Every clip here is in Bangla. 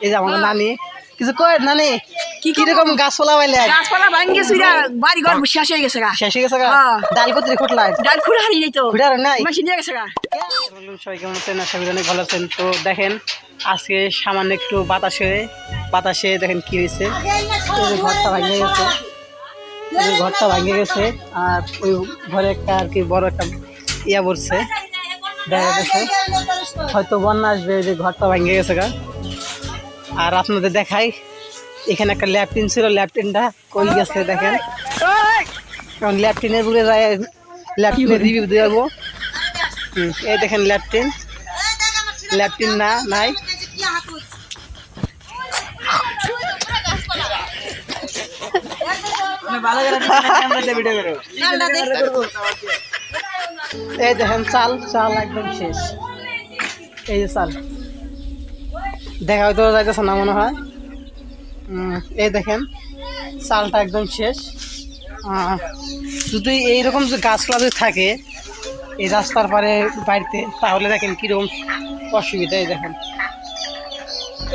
এই যে আমার নানি। কিছু কয় নানি? কি কি রকম গাছপালা পাইলে গাছপালা ভাঙ্গে সুইরা বাড়ি ঘর শেষ হয়ে গেছে গা। শেষ হয়ে গেছে গা? হ্যাঁ। ডাল ডাল খুঁড়ে নেই তো। খুঁড়ার নাই? মেশিন নিয়ে গেছে গা। সবাই কেমন আছেন? আশা করি অনেক ভালো আছেন। তো দেখেন আজকে সামান্য একটু বাতাসে বাতাসে দেখেন কি হয়েছে। ঘরটা ভাঙে গেছে। ঘরটা ভাঙে গেছে। আর ওই ঘরে একটা আর কি বড় একটা ইয়া পড়ছে। দেখা গেছে হয়তো বন্যা আসবে যে ঘরটা ভাঙে গেছে গা। আর আপনাদের দেখাই এখানে একটা ল্যাপটিন ছিল ল্যাপটিনটা কই গেছে দেখেন। কারণ ল্যাপটিনের বুকে যায় ল্যাপটিনের রিভিউ দেবো। হুম, এই দেখেন ল্যাপটিন। ল্যাপটিন না নাই। এই দেখেন চাল চাল একদম শেষ। এই যে চাল। দেখা হয়তো যাইতেছে না মনে হয়। এই দেখেন, চালটা একদম শেষ। যদি এইরকম যে গাছপালা যদি থাকে, এই রাস্তার পারে বাড়িতে, তাহলে দেখেন কীরকম অসুবিধা, এই দেখেন।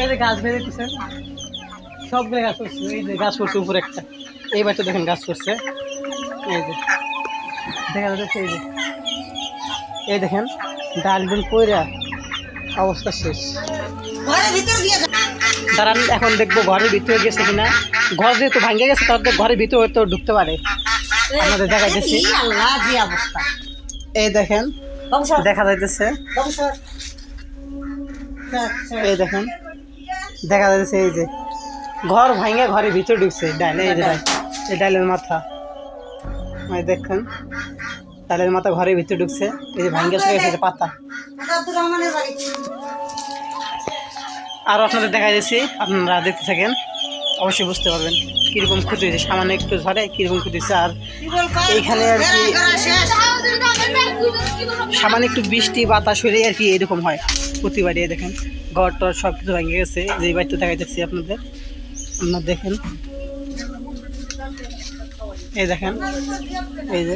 এই যে গাছ বেরিয়েছেন সবগুলো গাছ করছে এই যে গাছ করছে উপরে একটা। এই বাড়িতে দেখেন গাছ করছে এই যে, দেখা যাচ্ছে এই যে। এই দেখেন ডাল ডিল পইরা অবস্থা শেষ। দাঁড়ান এখন দেখব ঘরের ভিতরে গেছে কিনা। ঘর যেহেতু ভাঙে গেছে তাহলে ঘরের ভিতরে তো ঢুকতে পারে। আপনাদের দেখাইতেছি এই দেখেন দেখা যাইতেছে। এই দেখেন দেখা যাচ্ছে এই যে। ঘর ভাঙে ঘরের ভিতরে ঢুকছে ডাল এই যে এই ডাইলের মাথা। এই দেখেন ডাইলের মাথা ঘরের ভিতরে ঢুকছে এই যে ভাঙ্গে গেছে পাতা। আরও আপনাদের দেখা যাচ্ছে আপনারা দেখতে থাকেন, অবশ্যই বুঝতে পারবেন কীরকম ক্ষতি হয়েছে। সামান্য একটু ঝড়ে কীরকম ক্ষতি হয়েছে। আর এইখানে আর কি সামান্য একটু বৃষ্টি, বাতাস হলে আর কি এরকম হয়। প্রতিবারই দেখেন ঘর টর সব কিছু ভেঙে গেছে। যে বাড়িতে দেখাইতেছি আপনাদের, আপনারা দেখেন। এই দেখেন, এই যে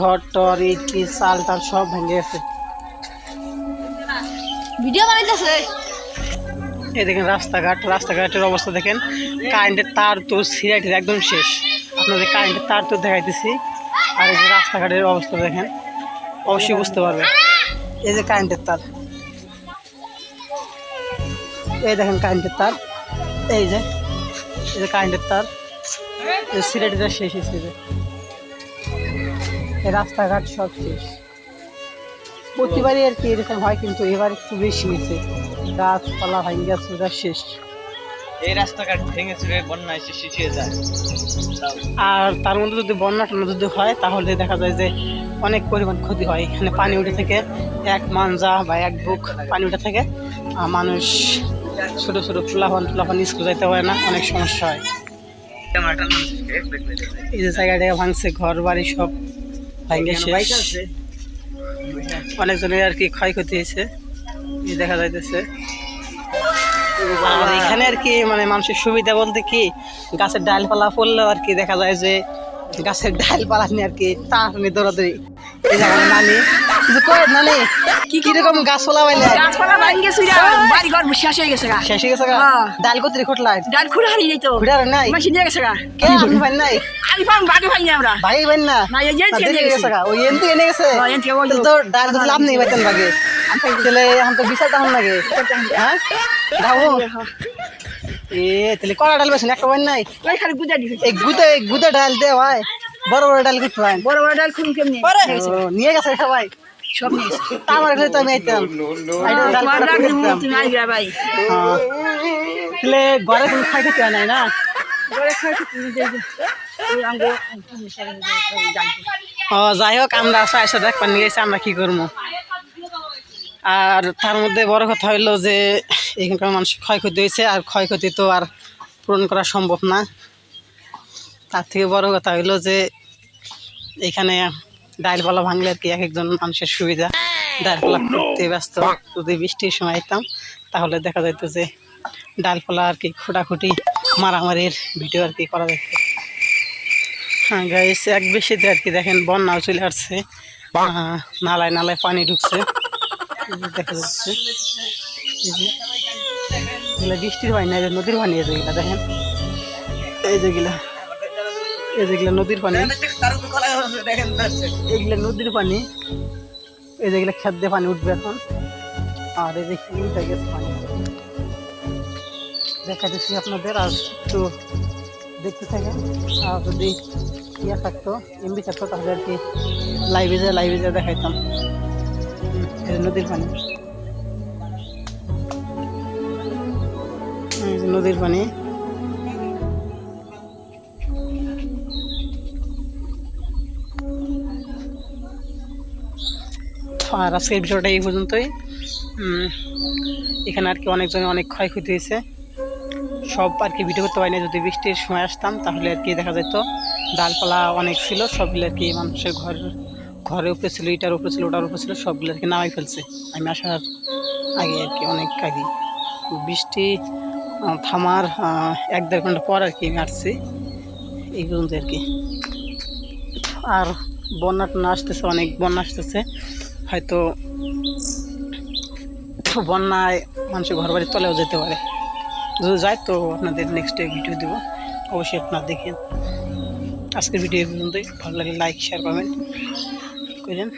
ঘর টর ইট, চাল টাল সব ভেঙে গেছে। ভিডিও বানাইতেছে। এই দেখেন রাস্তাঘাট, রাস্তাঘাটের অবস্থা দেখেন। কারেন্টের তার তো সিরাইটের একদম শেষ। আপনাদের কারেন্টের তার তো দেখাইতেছি। আর এই যে রাস্তাঘাটের অবস্থা দেখেন, অবশ্যই বুঝতে পারবে এই যে কারেন্টের তার। এই দেখেন কারেন্টের তার। এই যে এই যে কারেন্টের তার। সিরাইটের শেষ হয়েছে যে। এই রাস্তাঘাট সব শেষ। প্রতিবারই আর কি এরকম হয়, কিন্তু এবার একটু বেশি হয়েছে। গাছপালা ভাঙে গেছে শেষ। এই রাস্তাঘাট ভেঙে চুরে বন্যা এসে শিখিয়ে যায়। আর তার মধ্যে যদি বন্যা টন্যা যদি হয় তাহলে দেখা যায় যে অনেক পরিমাণ ক্ষতি হয়। এখানে পানি উঠে থেকে এক মানজা বা এক বুক পানি উঠে থেকে আর মানুষ ছোটো ছোটো ফুলাফান ফুলাফান স্কুল যাইতে পারে না অনেক সমস্যা হয়। এই যে জায়গাটা ভাঙছে ঘর বাড়ি সব ভাঙে শেষ। অনেকজনের আর কি ক্ষয়ক্ষতি হয়েছে। এই দেখা যাইতেছে। আর এখানে আর কি মানে মানুষের সুবিধা বলতে কি গাছের ডালপালা পড়লেও আর কি দেখা যায় যে গাছের ডালপালা নিয়ে আর কি টানি দৌড়াদৌড়ি। এই নানি। কিছু কয় নানি? কি গাছপালা বাড়ি ঘর শেষ হয়ে গেছে গা। শেষ হয়ে গেছে গা? ডাল কত খুঁটলাই ডাল খুঁড়ে হারিয়ে নেই তো। খুঁড়ার নাই? মেশিন নিয়ে গেছে গা। কে আপনি পাই নাই? আমি পাম বাগে ভাই না আমরা। ভাই পাই না? না, এই যে না, এনে দেরি গেছে। গেছে গা। ওই এনতে এনে গেছে। এনতে ওই- তাহলে তো ডাল তো লাভ নেই পাইতেন ভাগে তাহলে এখন তো বিচার তখন লাগে। হ্যাঁ? যাব এ তাহলে কড়া ডাল বেছেন একটা পাই নাই? ওই খালি গুজা দিছে এই গুদে গুদে ডাল দে ভাই। বড় বড় ডাল করতে হয়। বড় বড় ডাল খুন কেমনি? নিয়ে গেছে সবাই সব নিয়ে আমার এখানে তো আমি আইতাম। তুমি ভাই। হ্যাঁ। তাহলে ঘরে কোনো খাই খেতে নাই না? বড় খাই তুমি দে দে। ওই আঙ্গ ও যাই হোক আমরা আসা এসে দেখবার নিয়ে আমরা কি করব? আর তার মধ্যে বড় কথা হইল যে এখানকার মানুষ ক্ষয়ক্ষতি হয়েছে আর ক্ষয়ক্ষতি তো আর পূরণ করা সম্ভব না। তার থেকে বড় কথা হইল যে এখানে ডালপালা ভাঙলে আর কি এক একজন মানুষের সুবিধা। ডালপালা করতে ব্যস্ত যদি বৃষ্টির সময় আইতাম তাহলে দেখা যেত যে ডালপালা আর কি খোটাখুটি মারামারির ভিডিও আর কি করা যেত হ্যাঁ গাইস এক বেশিতে আর কি দেখেন বন্যাও চলে আসছে। নালায় নালায় পানি ঢুকছে। দেখা যাচ্ছে এগুলা বৃষ্টির পানি না নদীর পানি, এই যেগুলা দেখেন। এই যেগুলা এই যেগুলা নদীর পানি। এগুলা নদীর পানি, এই যেগুলা খেত দিয়ে পানি উঠবে এখন। আর এই দেখি উঠে পানি। দেখাতেছি আপনাদের, আর একটু দেখতে থাকেন। আর যদি ইয়ে থাকতো, এমবি থাকতো, তাহলে আর কি লাইভে যায় লাইভে যায় দেখাইতাম যে নদীর পানি। নদীর পানি। আর আজকের ভিডিওটা এই পর্যন্তই। এখানে আর কি অনেকজনে অনেক ক্ষয়ক্ষতি হয়েছে। সব আর কি ভিডিও করতে পারিনি যদি বৃষ্টির সময় আসতাম তাহলে আর কি দেখা যেত। ডালপালা অনেক ছিল, সবগুলো আর কি মানুষের ঘর ঘরের উপরে ছিল এটার উপরে ছিল, ওটার উপরে ছিল সবগুলো আর কি নামাই ফেলছে। আমি আসার আগে আর কি অনেক আগে। বৃষ্টি থামার এক দেড় ঘণ্টা পর আর কি আমি আসছি। এই পর্যন্ত আর কি। আর বন্যা টন্যা আসতেছে, অনেক বন্যা আসতেছে। হয়তো বন্যায় মানুষের ঘর বাড়ির তলেও যেতে পারে। যদি যায় তো আপনাদের নেক্সট ডে ভিডিও দেবো। অবশ্যই আপনারা দেখেন। আজকের ভিডিও পর্যন্তই। ভালো লাগে লাইক শেয়ার করবেন 没人。